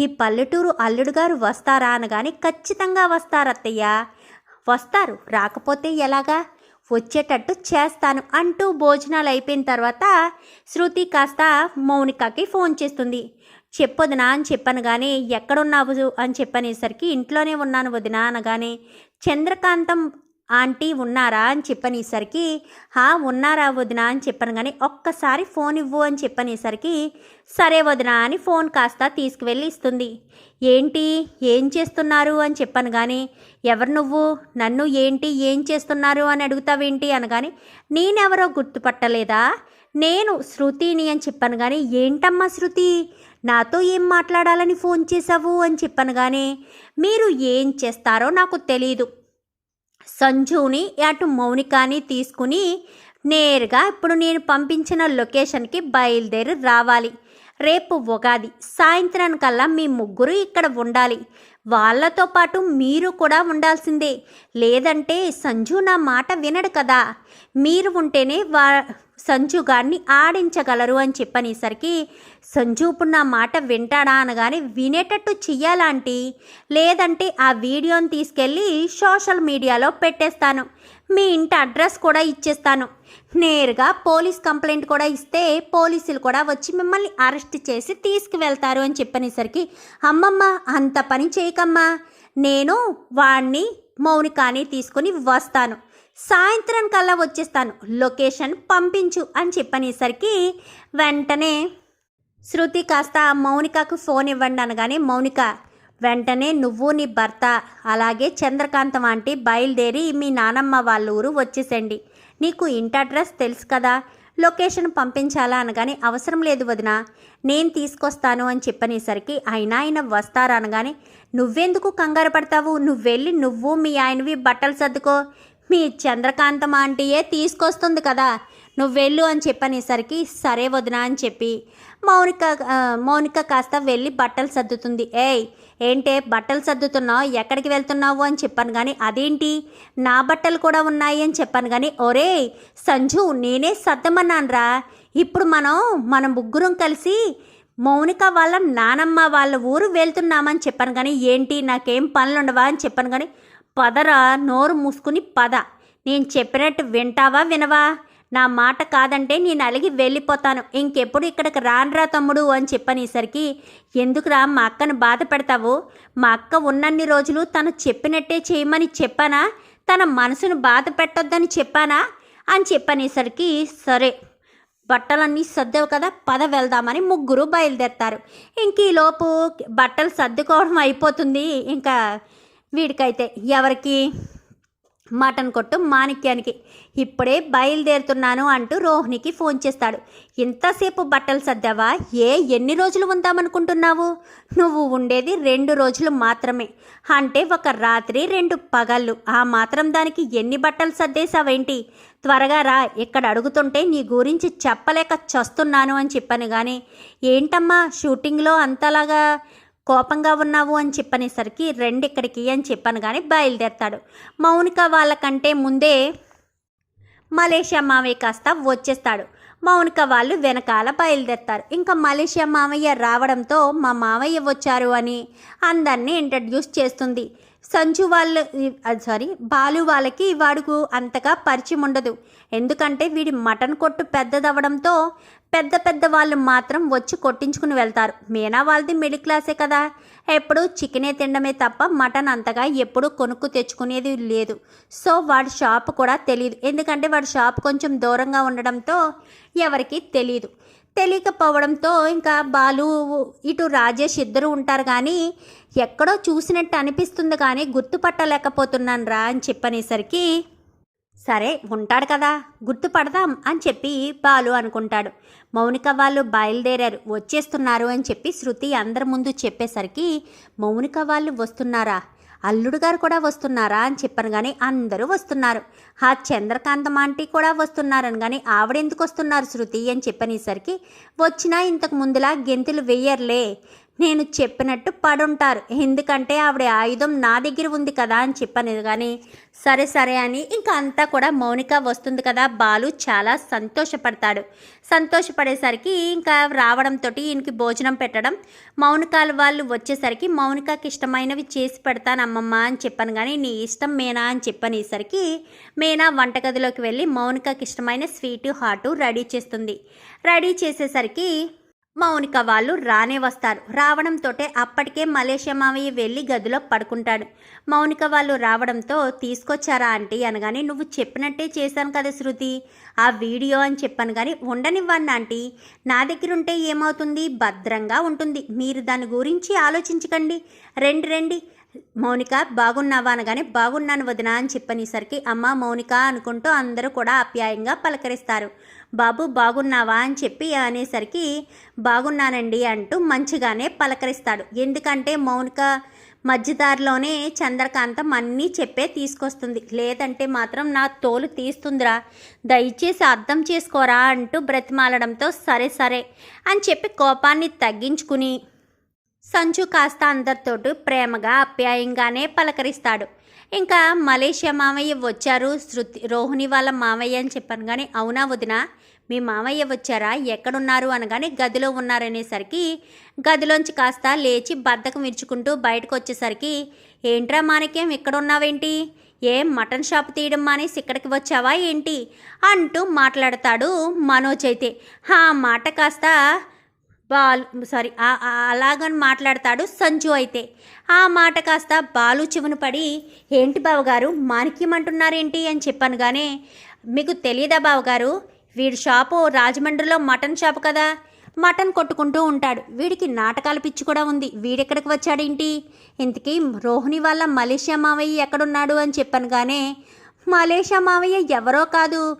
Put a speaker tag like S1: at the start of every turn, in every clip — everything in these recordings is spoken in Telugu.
S1: ఈ పల్లెటూరు అల్లుడు గారు వస్తారా అనగాని ఖచ్చితంగా వస్తారు వస్తారు రాకపోతే ఎలాగా? వచ్చేటట్టు చేస్తాను అంటూ భోజనాలు అయిపోయిన తర్వాత శృతి కాస్త మౌనికకి ఫోన్ చేస్తుంది. చెప్పొదినా అని చెప్పాను కానీ ఎక్కడున్నావు అని చెప్పనేసరికి ఇంట్లోనే ఉన్నాను వదినా అనగానే చంద్రకాంతం ఆంటీ ఉన్నారా అని చెప్పనేసరికి హా ఉన్నారా వదినా అని చెప్పాను కానీ ఒక్కసారి ఫోన్ ఇవ్వు అని చెప్పనేసరికి సరే వదినా అని ఫోన్ కాస్త తీసుకువెళ్ళి ఇస్తుంది. ఏంటి ఏం చేస్తున్నారు? అని చెప్పాను కానీ ఎవరు నువ్వు? నన్ను ఏంటి? ఏం చేస్తున్నారు? అని అడుగుతావేంటి అనగాని నేనెవరో గుర్తుపట్టలేదా? నేను శృతిని అని చెప్పాను కానీ ఏంటమ్మా శృతి? నాతో ఏం మాట్లాడాలని ఫోన్ చేశావు? అని చెప్పాను కానీ మీరు ఏం చేస్తారో నాకు తెలియదు సంజుని అటు మౌనికాని తీసుకుని నేరుగా ఇప్పుడు నేను పంపించిన లొకేషన్కి బయలుదేరి రావాలి. రేపు ఉగాది. సాయంత్రానికల్లా మీ ముగ్గురు ఇక్కడ ఉండాలి. వాళ్ళతో పాటు మీరు కూడా ఉండాల్సిందే. లేదంటే సంజు నా మాట వినడు కదా. మీరు ఉంటేనే వా సంజు గారిని ఆడించగలరు అని చెప్పనేసరికి సంజు నా మాట వింటాడా అనగానే వినేటట్టు చెయ్యాలంటి. లేదంటే ఆ వీడియోని తీసుకెళ్ళి సోషల్ మీడియాలో పెట్టేస్తాను. మీ ఇంటి అడ్రస్ కూడా ఇచ్చేస్తాను. నేరుగా పోలీస్ కంప్లైంట్ కూడా ఇస్తే పోలీసులు కూడా వచ్చి మిమ్మల్ని అరెస్ట్ చేసి తీసుకువెళ్తారు అని చెప్పనేసరికి అమ్మమ్మ అంత పని చేయకమ్మా. నేను వాణ్ణి మౌనికాని తీసుకుని వస్తాను. సాయంత్రం కల్లా వచ్చేస్తాను. లొకేషన్ పంపించు అని చెప్పనేసరికి వెంటనే శృతి కాస్త మౌనికకు ఫోన్ ఇవ్వండి అనగానే మౌనిక వెంటనే నువ్వు నీ భర్త అలాగే చంద్రకాంతం ఆంటీ బయలుదేరి మీ నానమ్మ వాళ్ళ ఊరు వచ్చేసండి. నీకు ఇంటి అడ్రస్ తెలుసు కదా లొకేషన్ పంపించాలా అనగానే అవసరం లేదు వదిన నేను తీసుకొస్తాను అని చెప్పనేసరికి అయినా ఆయన వస్తారనగానే నువ్వెందుకు కంగారు పడతావు? నువ్వు వెళ్ళి నువ్వు మీ ఆయనవి బట్టలు సర్దుకో మీ చంద్రకాంతం ఆంటీయే తీసుకొస్తుంది కదా. నువ్వు వెళ్ళు అని చెప్పనేసరికి సరే వదినా అని చెప్పి మౌనిక మౌనిక కాస్త వెళ్ళి బట్టలు సర్దుతుంది. ఏయ్ ఏంటే బట్టలు సర్దుతున్నావు? ఎక్కడికి వెళ్తున్నావు అని చెప్పాను కానీ అదేంటి? నా బట్టలు కూడా ఉన్నాయి అని చెప్పాను కానీ ఒరే సంజు నేనే సర్దమన్నానురా. ఇప్పుడు మనం మన ముగ్గురం కలిసి మౌనిక వాళ్ళ నానమ్మ వాళ్ళ ఊరు వెళ్తున్నామని చెప్పాను కానీ ఏంటి? నాకేం పనులు ఉండవా అని చెప్పాను కానీ పదరా నోరు మూసుకుని పద. నేను చెప్పినట్టు వింటావా వినవా? నా మాట కాదంటే నేను అలిగి వెళ్ళిపోతాను. ఇంకెప్పుడు ఇక్కడికి రానురా తమ్ముడు అని చెప్పనేసరికి ఎందుకురా మా అక్కను బాధ పెడతావు? మా అక్క ఉన్నన్ని రోజులు తను చెప్పినట్టే చేయమని చెప్పానా? తన మనసును బాధ పెట్టొద్దని చెప్పానా? అని చెప్పనేసరికి సరే బట్టలన్నీ సర్దావు కదా పద వెళ్దామని ముగ్గురు బయలుదేరతారు. ఇంక ఈలోపు బట్టలు సర్దుకోవడం అయిపోతుంది. ఇంకా వీడికైతే ఎవరికి? మటన్ కొట్టు మాణిక్యానికి. ఇప్పుడే బయలుదేరుతున్నాను అంటూ రోహిణికి ఫోన్ చేస్తాడు. ఇంతసేపు బట్టలు సర్దావా? ఏ ఎన్ని రోజులు ఉందామనుకుంటున్నావు? నువ్వు ఉండేది రెండు రోజులు మాత్రమే. అంటే ఒక రాత్రి రెండు పగళ్ళు. ఆ మాత్రం దానికి ఎన్ని బట్టలు సర్దేశావేంటి? త్వరగా రా ఇక్కడ అడుగుతుంటే నీ గురించి చెప్పలేక చస్తున్నాను అని చెప్పాను కానీ ఏంటమ్మా షూటింగ్లో అంతలాగా కోపంగా ఉన్నావు అని చెప్పనేసరికి రెండు ఇక్కడికి అని చెప్పాను కానీ బయలుదేరతాడు. మౌనిక వాళ్ళకంటే ముందే మలేషియా మావయ్య కాస్త వచ్చేస్తాడు. మౌనిక వాళ్ళు వెనకాల బయలుదేరతారు. ఇంకా మలేషియా మావయ్య రావడంతో మా మావయ్య వచ్చారు అని అందరినీ ఇంట్రడ్యూస్ చేస్తుంది. సంజు వాళ్ళు సారీ బాలు వాళ్ళకి వాడుకు అంతగా పరిచయం ఉండదు. ఎందుకంటే వీడి మటన్ కొట్టు పెద్దదవడంతో పెద్ద పెద్ద వాళ్ళు మాత్రం వచ్చి కొట్టించుకుని వెళ్తారు. మీనా వాళ్ళది మిడిల్ క్లాసే కదా. ఎప్పుడు చికెనే తినడమే తప్ప మటన్ అంతగా ఎప్పుడు కొనుక్కు తెచ్చుకునేది లేదు. సో వాడి షాప్ కూడా తెలియదు ఎందుకంటే వాడి షాప్ కొంచెం దూరంగా ఉండడంతో ఎవరికి తెలియదు తెలియకపోవడంతో ఇంకా బాలు ఇటు రాజేష్ ఇద్దరు ఉంటారు కానీ ఎక్కడో చూసినట్టు అనిపిస్తుంది కానీ గుర్తుపట్టలేకపోతున్నాను రా అని చెప్పనేసరికి సరే ఉంటాడు కదా గుర్తుపడదాం అని చెప్పి బాలు అనుకుంటాడు. మౌనిక వాళ్ళు బయలుదేరారు. వచ్చేస్తున్నారు అని చెప్పి శృతి అందరి ముందు చెప్పేసరికి మౌనిక వాళ్ళు వస్తున్నారా? అల్లుడు గారు కూడా వస్తున్నారా అని చెప్పాను కానీ అందరూ వస్తున్నారు. ఆ చంద్రకాంతం ఆంటీ కూడా వస్తున్నారని కానీ ఆవిడెందుకు వస్తున్నారు శృతి అని చెప్పనేసరికి వచ్చినా ఇంతకు ముందులా గెంతులు వెయ్యర్లే నేను చెప్పినట్టు పడుంటారు. ఎందుకంటే ఆవిడ ఆయుధం నా దగ్గర ఉంది కదా అని చెప్పనేది. కానీ సరే సరే అని ఇంకా అంతా కూడా మౌనిక వస్తుంది కదా బాలు చాలా సంతోషపడతాడు. సంతోషపడేసరికి ఇంకా రావడంతో ఈయనకి భోజనం పెట్టడం మౌనికాల వాళ్ళు వచ్చేసరికి మౌనికకి ఇష్టమైనవి చేసి పెడతాను అమ్మమ్మ అని చెప్పాను. కానీ నీ ఇష్టం మేనా అని చెప్పనేసరికి మేనా వంటగదిలోకి వెళ్ళి మౌనికకి ఇష్టమైన స్వీటు హాటు రెడీ చేస్తుంది. రెడీ చేసేసరికి మౌనిక వాళ్ళు రానే వస్తారు. రావడంతోటే అప్పటికే మలేషియా మావయ్య వెళ్ళి గదిలో పడుకుంటాడు. మౌనిక వాళ్ళు రావడంతో తీసుకొచ్చారా ఆంటీ? అనగానే నువ్వు చెప్పినట్టే చేశాను కదా శృతి. ఆ వీడియో అని చెప్పాను కానీ ఉండనివ్వండి ఆంటీ. నా దగ్గర ఉంటే ఏమవుతుంది? భద్రంగా ఉంటుంది. మీరు దాని గురించి ఆలోచించకండి. రండి రండి. మౌనిక బాగున్నావా? అనగానే బాగున్నాను వదినా అని చెప్పనేసరికి అమ్మ మౌనిక అనుకుంటూ అందరూ కూడా ఆప్యాయంగా పలకరిస్తారు. బాబు బాగున్నావా? అని చెప్పి అనేసరికి బాగున్నానండి అంటూ మంచిగానే పలకరిస్తాడు. ఎందుకంటే మౌనిక మధ్యదారిలోనే చంద్రకాంతం అన్నీ చెప్పే తీసుకొస్తుంది. లేదంటే మాత్రం నా తోలు తీస్తుందిరా. దయచేసి అర్థం చేసుకోరా అంటూ బ్రతిమాలడంతో సరే సరే అని చెప్పి కోపాన్ని తగ్గించుకుని సంచు కాస్త అందరితోటి ప్రేమగా అప్యాయంగానే పలకరిస్తాడు. ఇంకా మలేషియా మామయ్య వచ్చారు. శృతి రోహిణి వాళ్ళ మామయ్య అని చెప్పాను కానీ అవునా వదిన? మీ మామయ్య వచ్చారా? ఎక్కడున్నారు? అనగానే గదిలో ఉన్నారనేసరికి గదిలోంచి కాస్త లేచి బద్దకం విరుచుకుంటూ బయటకు వచ్చేసరికి ఏంట్రా మాణిక్యం ఇక్కడ ఉన్నావేంటి ఏం మటన్ షాప్ తీయడం మానేసి ఇక్కడికి వచ్చావా ఏంటి? అంటూ మాట్లాడతాడు మనోజ్ అయితే. ఆ మాట కాస్త బాలు సారీ అలాగని మాట్లాడతాడు సంజు అయితే. ఆ మాట కాస్త బాలు చెవును పడి ఏంటి బావగారు మాణిక్యమంటున్నారేంటి? అని చెప్పాను కానీ మీకు తెలియదా బావగారు వీడి షాపు రాజమండ్రిలో మటన్ షాప్ కదా? మటన్ కొట్టుకుంటూ ఉంటాడు. వీడికి నాటకాల పిచ్చి కూడా ఉంది. వీడెక్కడికి వచ్చాడేంటి? ఇంతకీ రోహిణి వాళ్ళ మలేషియా మావయ్య ఎక్కడున్నాడు? అని చెప్పాను మలేషియా మావయ్య ఎవరో కాదు.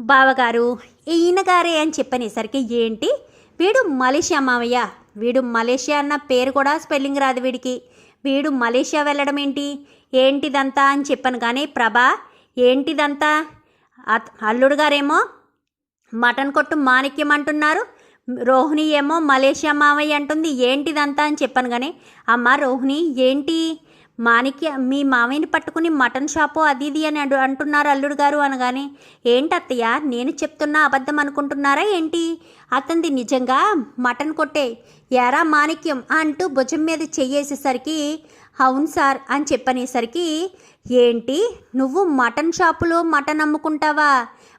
S1: బావగారు ఈయన గారే? అని చెప్పనేసరికి ఏంటి? వీడు మలేషియా మావయ్య. వీడు మలేషియా అన్న పేరు కూడా స్పెల్లింగ్ రాదు వీడికి. వీడు మలేషియా వెళ్ళడం ఏంటి? ఏంటిదంతా అని చెప్పాను కానీ ప్రభా ఏంటిదంతా? అత్- అల్లుడు గారేమో మటన్ కొట్టు మాణిక్యం అంటున్నారు రోహిణి ఏమో మలేషియా మావయ్య అంటుంది ఏంటిదంతా అని చెప్పాను కానీ అమ్మ రోహిణి ఏంటి? మాణిక్య మీ మామయ్యని పట్టుకుని మటన్ షాపు అది ఇది అని అడు అంటున్నారు అల్లుడు గారు అనగానే ఏంటత్తయ్య నేను చెప్తున్నా అబద్ధం అనుకుంటున్నారా ఏంటి? అతనిది నిజంగా మటన్ కొట్టే ఎరా మాణిక్యం అంటూ భుజం మీద చెయ్యేసేసరికి అవును సార్ అని చెప్పనేసరికి ఏంటి నువ్వు మటన్ షాపులో మటన్ అమ్ముకుంటావా?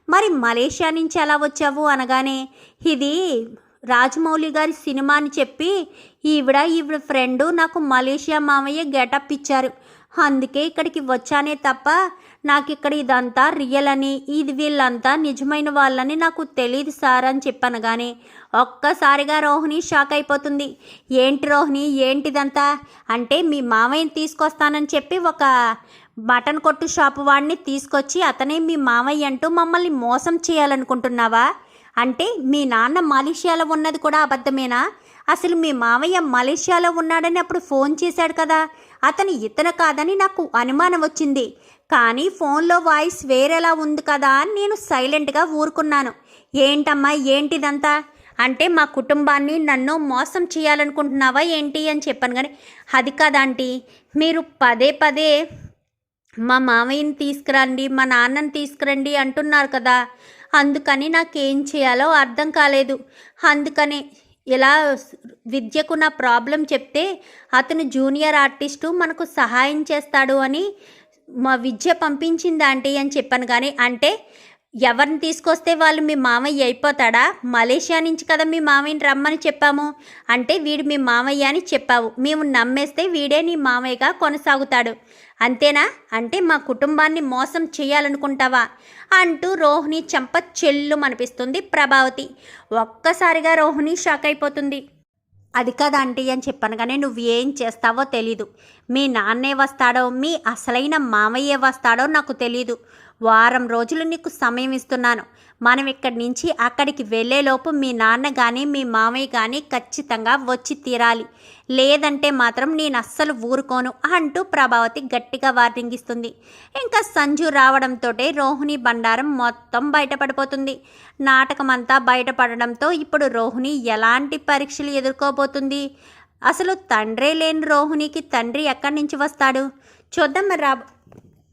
S1: మరి మలేషియా నుంచి ఎలా వచ్చావు? అనగానే ఇది రాజమౌళి గారి సినిమా అని చెప్పి ఈవిడ ఈవిడ ఫ్రెండు నాకు మలేషియా మామయ్య గెటప్ ఇచ్చారు. అందుకే ఇక్కడికి వచ్చానే తప్ప నాకు ఇక్కడ ఇదంతా రియల్ అని ఇది వీళ్ళంతా నిజమైన వాళ్ళని నాకు తెలియదు సార్ అని చెప్పాను కానీ ఒక్కసారిగా రోహిణి షాక్ అయిపోతుంది. ఏంటి రోహిణి ఏంటిదంతా? అంటే మీ మామయ్యని తీసుకొస్తానని చెప్పి ఒక మటన్ కొట్టు షాపు వాడిని తీసుకొచ్చి అతనే మీ మామయ్య అంటూ మమ్మల్ని మోసం చేయాలనుకుంటున్నావా? అంటే మీ నాన్న మలేషియాలో ఉన్నది కూడా అబద్ధమేనా? అసలు మీ మామయ్య మలేషియాలో ఉన్నాడని అప్పుడు ఫోన్ చేశాడు కదా. అతను ఇతను కాదని నాకు అనుమానం వచ్చింది. కానీ ఫోన్లో వాయిస్ వేరేలా ఉంది కదా అని నేను సైలెంట్గా ఊరుకున్నాను. ఏంటమ్మా ఏంటిదంతా? అంటే మా కుటుంబాన్ని నన్ను మోసం చేయాలనుకుంటున్నావా ఏంటి అని చెప్పాను కానీ అది కాదంటీ మీరు పదే పదే మా మామయ్యని తీసుకురండి మా నాన్నని తీసుకురండి అంటున్నారు కదా. అందుకని నాకేం చేయాలో అర్థం కాలేదు. అందుకనే ఇలా విద్యకు నా ప్రాబ్లం చెప్తే అతను జూనియర్ ఆర్టిస్టు మనకు సహాయం చేస్తాడు అని మా విద్య పంపించింది ఆంటీ అని చెప్పాను. కానీ అంటే ఎవరిని తీసుకొస్తే వాళ్ళు మీ మామయ్య అయిపోతాడా? మలేషియా నుంచి కదా మీ మామయ్యని రమ్మని చెప్పాము. అంటే వీడు మీ మామయ్య అని చెప్పావు. మేము నమ్మేస్తే వీడే నీ మామయ్యగా కొనసాగుతాడు. అంతేనా? అంటే మా కుటుంబాన్ని మోసం చేయాలనుకుంటావా? అంటూ రోహిణి చెంప చెల్లు అనిపిస్తుంది ప్రభావతి. ఒక్కసారిగా రోహిణి షాక్ అయిపోతుంది అది కాదు ఆంటీ అని చెప్పాను కానీ నువ్వు ఏం చేస్తావో తెలీదు. మీ నాన్నే వస్తాడో మీ అసలైన మామయ్యే వస్తాడో నాకు తెలీదు. వారం రోజులు నీకు సమయం ఇస్తున్నాను. మనం ఇక్కడి నుంచి అక్కడికి వెళ్ళేలోపు మీ నాన్న కానీ మీ మామయ్య కానీ ఖచ్చితంగా వచ్చి తీరాలి. లేదంటే మాత్రం నేను అస్సలు ఊరుకోను అంటూ ప్రభావతి గట్టిగా వార్నింగ్ ఇస్తుంది. ఇంకా సంజు రావడంతో రోహిణి బండారం మొత్తం బయటపడిపోతుంది. నాటకం అంతా బయటపడడంతో ఇప్పుడు రోహిణి ఎలాంటి పరీక్షలు ఎదుర్కోబోతుంది? అసలు తండ్రే లేని రోహిణికి తండ్రి ఎక్కడి నుంచి వస్తాడు? చూద్దాం మరి